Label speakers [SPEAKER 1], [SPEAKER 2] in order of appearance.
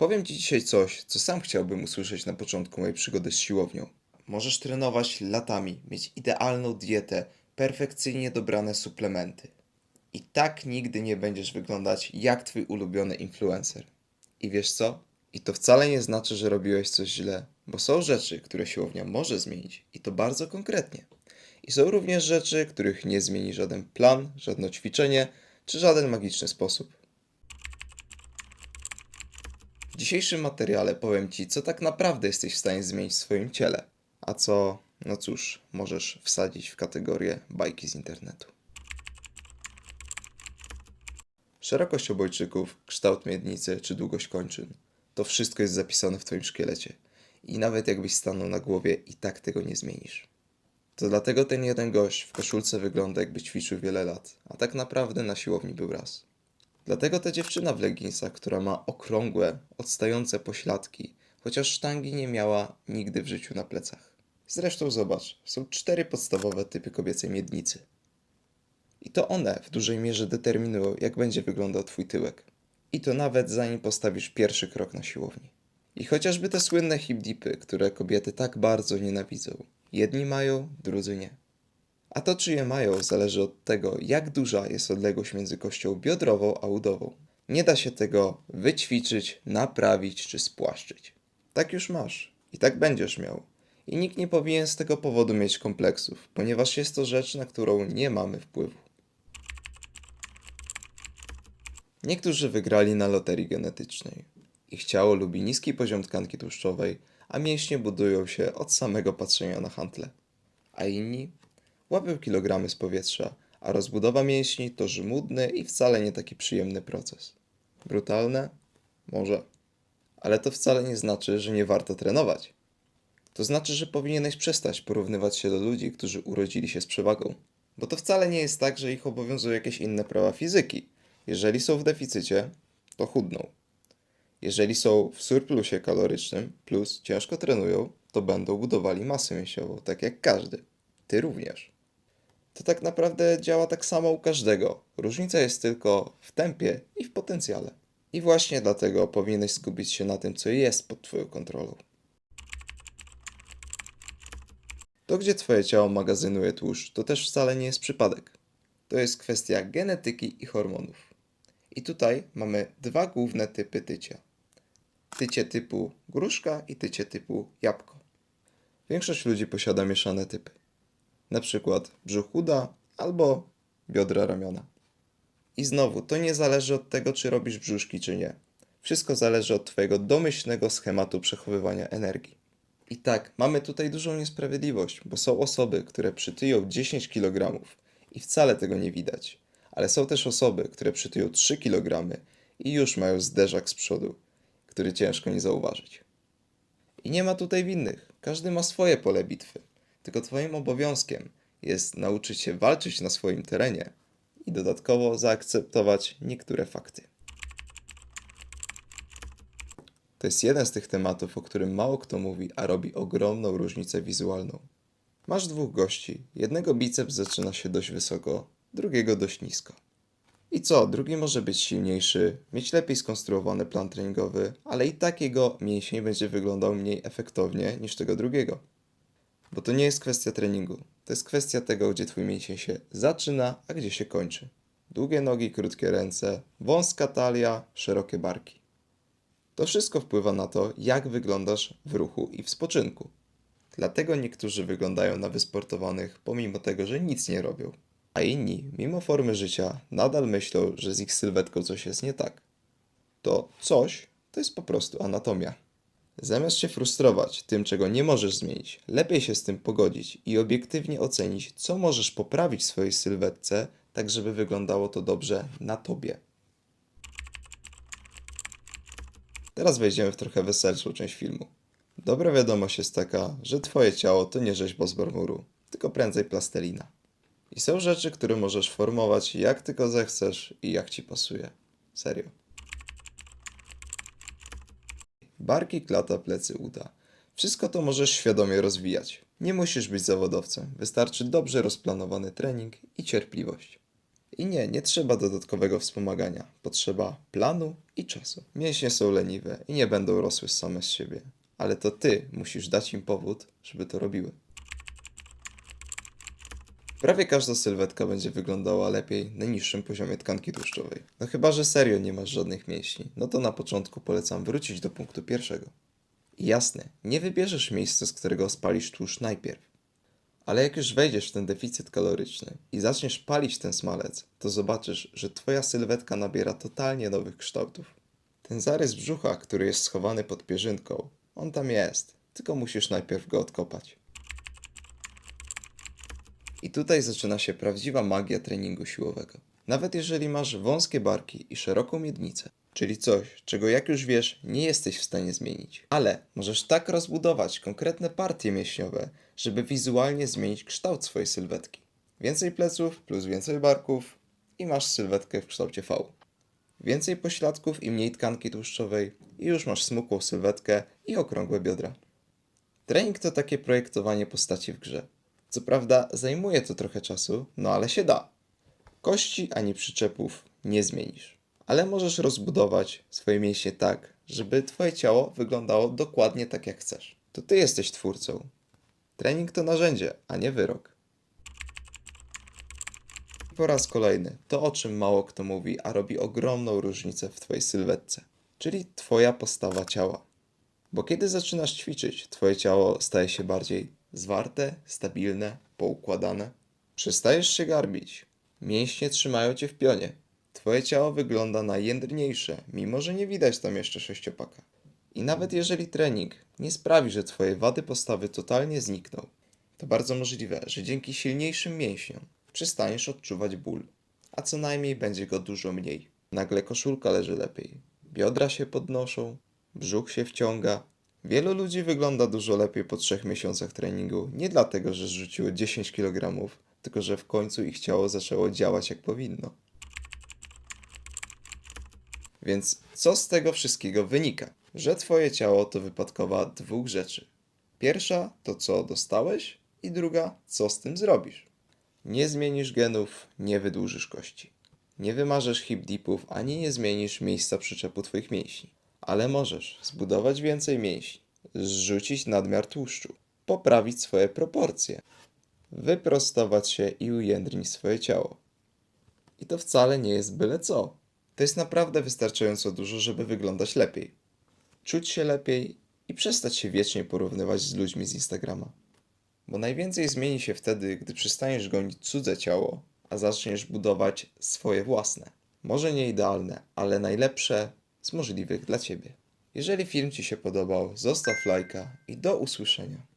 [SPEAKER 1] Powiem Ci dzisiaj coś, co sam chciałbym usłyszeć na początku mojej przygody z siłownią. Możesz trenować latami, mieć idealną dietę, perfekcyjnie dobrane suplementy. I tak nigdy nie będziesz wyglądać jak Twój ulubiony influencer. I wiesz co? I to wcale nie znaczy, że robiłeś coś źle, bo są rzeczy, które siłownia może zmienić i to bardzo konkretnie. I są również rzeczy, których nie zmieni żaden plan, żadne ćwiczenie czy żaden magiczny sposób. W dzisiejszym materiale powiem Ci, co tak naprawdę jesteś w stanie zmienić w swoim ciele, a co, no cóż, możesz wsadzić w kategorię bajki z internetu. Szerokość obojczyków, kształt miednicy czy długość kończyn to wszystko jest zapisane w Twoim szkielecie. I nawet jakbyś stanął na głowie, i tak tego nie zmienisz. To dlatego ten jeden gość w koszulce wygląda jakby ćwiczył wiele lat, a tak naprawdę na siłowni był raz. Dlatego ta dziewczyna w leginsach, która ma okrągłe, odstające pośladki, chociaż sztangi nie miała nigdy w życiu na plecach. Zresztą zobacz, są cztery podstawowe typy kobiecej miednicy. I to one w dużej mierze determinują, jak będzie wyglądał Twój tyłek. I to nawet zanim postawisz pierwszy krok na siłowni. I chociażby te słynne hip-dipy, które kobiety tak bardzo nienawidzą. Jedni mają, drudzy nie. A to, czy je mają, zależy od tego, jak duża jest odległość między kością biodrową a udową. Nie da się tego wyćwiczyć, naprawić czy spłaszczyć. Tak już masz i tak będziesz miał. I nikt nie powinien z tego powodu mieć kompleksów, ponieważ jest to rzecz, na którą nie mamy wpływu. Niektórzy wygrali na loterii genetycznej. Ich ciało lubi niski poziom tkanki tłuszczowej, a mięśnie budują się od samego patrzenia na hantle. A inni łapią kilogramy z powietrza, a rozbudowa mięśni to żmudny i wcale nie taki przyjemny proces. Brutalne? Może. Ale to wcale nie znaczy, że nie warto trenować. To znaczy, że powinieneś przestać porównywać się do ludzi, którzy urodzili się z przewagą. Bo to wcale nie jest tak, że ich obowiązują jakieś inne prawa fizyki. Jeżeli są w deficycie, to chudną. Jeżeli są w surplusie kalorycznym, plus ciężko trenują, to będą budowali masę mięsiową, tak jak każdy. Ty również. To tak naprawdę działa tak samo u każdego. Różnica jest tylko w tempie i w potencjale. I właśnie dlatego powinieneś skupić się na tym, co jest pod Twoją kontrolą. To, gdzie Twoje ciało magazynuje tłuszcz, to też wcale nie jest przypadek. To jest kwestia genetyki i hormonów. I tutaj mamy dwa główne typy tycia. Tycie typu gruszka i tycie typu jabłko. Większość ludzi posiada mieszane typy. Na przykład brzuch uda albo biodra ramiona. I znowu, to nie zależy od tego, czy robisz brzuszki, czy nie. Wszystko zależy od Twojego domyślnego schematu przechowywania energii. I tak, mamy tutaj dużą niesprawiedliwość, bo są osoby, które przytyją 10 kg i wcale tego nie widać. Ale są też osoby, które przytyją 3 kg i już mają zderzak z przodu, który ciężko nie zauważyć. I nie ma tutaj winnych. Każdy ma swoje pole bitwy. Tylko Twoim obowiązkiem jest nauczyć się walczyć na swoim terenie i dodatkowo zaakceptować niektóre fakty. To jest jeden z tych tematów, o którym mało kto mówi, a robi ogromną różnicę wizualną. Masz dwóch gości. Jednego biceps zaczyna się dość wysoko, drugiego dość nisko. I co, drugi może być silniejszy, mieć lepiej skonstruowany plan treningowy, ale i tak jego mięsień będzie wyglądał mniej efektownie niż tego drugiego. Bo to nie jest kwestia treningu, to jest kwestia tego, gdzie twój mięsień się zaczyna, a gdzie się kończy. Długie nogi, krótkie ręce, wąska talia, szerokie barki. To wszystko wpływa na to, jak wyglądasz w ruchu i w spoczynku. Dlatego niektórzy wyglądają na wysportowanych, pomimo tego, że nic nie robią. A inni, mimo formy życia, nadal myślą, że z ich sylwetką coś jest nie tak. To coś to jest po prostu anatomia. Zamiast się frustrować tym, czego nie możesz zmienić, lepiej się z tym pogodzić i obiektywnie ocenić, co możesz poprawić w swojej sylwetce, tak żeby wyglądało to dobrze na tobie. Teraz wejdziemy w trochę weselszą część filmu. Dobra wiadomość jest taka, że twoje ciało to nie rzeźba z marmuru, tylko prędzej plastelina. I są rzeczy, które możesz formować jak tylko zechcesz i jak ci pasuje. Serio. Barki, klata, plecy, uda. Wszystko to możesz świadomie rozwijać. Nie musisz być zawodowcem, wystarczy dobrze rozplanowany trening i cierpliwość. I nie, nie trzeba dodatkowego wspomagania. Potrzeba planu i czasu. Mięśnie są leniwe i nie będą rosły same z siebie. Ale to ty musisz dać im powód, żeby to robiły. Prawie każda sylwetka będzie wyglądała lepiej na niższym poziomie tkanki tłuszczowej. No chyba, że serio nie masz żadnych mięśni, no to na początku polecam wrócić do punktu pierwszego. I jasne, nie wybierzesz miejsca, z którego spalisz tłuszcz najpierw. Ale jak już wejdziesz w ten deficyt kaloryczny i zaczniesz palić ten smalec, to zobaczysz, że twoja sylwetka nabiera totalnie nowych kształtów. Ten zarys brzucha, który jest schowany pod pierzynką, on tam jest, tylko musisz najpierw go odkopać. I tutaj zaczyna się prawdziwa magia treningu siłowego. Nawet jeżeli masz wąskie barki i szeroką miednicę, czyli coś, czego jak już wiesz, nie jesteś w stanie zmienić, ale możesz tak rozbudować konkretne partie mięśniowe, żeby wizualnie zmienić kształt swojej sylwetki. Więcej pleców plus więcej barków i masz sylwetkę w kształcie V. Więcej pośladków i mniej tkanki tłuszczowej i już masz smukłą sylwetkę i okrągłe biodra. Trening to takie projektowanie postaci w grze. Co prawda zajmuje to trochę czasu, no ale się da. Kości ani przyczepów nie zmienisz, ale możesz rozbudować swoje mięśnie tak, żeby twoje ciało wyglądało dokładnie tak jak chcesz. To ty jesteś twórcą. Trening to narzędzie, a nie wyrok. Po raz kolejny, to o czym mało kto mówi, a robi ogromną różnicę w twojej sylwetce, czyli twoja postawa ciała. Bo kiedy zaczynasz ćwiczyć, twoje ciało staje się bardziej zwarte, stabilne, poukładane. Przestajesz się garbić. Mięśnie trzymają cię w pionie. Twoje ciało wygląda na jędrniejsze, mimo że nie widać tam jeszcze sześciopaka. I nawet jeżeli trening nie sprawi, że twoje wady postawy totalnie znikną, to bardzo możliwe, że dzięki silniejszym mięśniom przestaniesz odczuwać ból, a co najmniej będzie go dużo mniej. Nagle koszulka leży lepiej, biodra się podnoszą, brzuch się wciąga. Wielu ludzi wygląda dużo lepiej po trzech miesiącach treningu, nie dlatego, że zrzuciło 10 kg, tylko że w końcu ich ciało zaczęło działać jak powinno. Więc co z tego wszystkiego wynika? Że twoje ciało to wypadkowa dwóch rzeczy. Pierwsza to co dostałeś i druga co z tym zrobisz. Nie zmienisz genów, nie wydłużysz kości. Nie wymarzesz hip dipów, ani nie zmienisz miejsca przyczepu twoich mięśni. Ale możesz zbudować więcej mięśni, zrzucić nadmiar tłuszczu, poprawić swoje proporcje, wyprostować się i ujędrnić swoje ciało. I to wcale nie jest byle co. To jest naprawdę wystarczająco dużo, żeby wyglądać lepiej. Czuć się lepiej i przestać się wiecznie porównywać z ludźmi z Instagrama. Bo najwięcej zmieni się wtedy, gdy przestaniesz gonić cudze ciało, a zaczniesz budować swoje własne. Może nie idealne, ale najlepsze z możliwych dla ciebie. Jeżeli film Ci się podobał, zostaw lajka i do usłyszenia.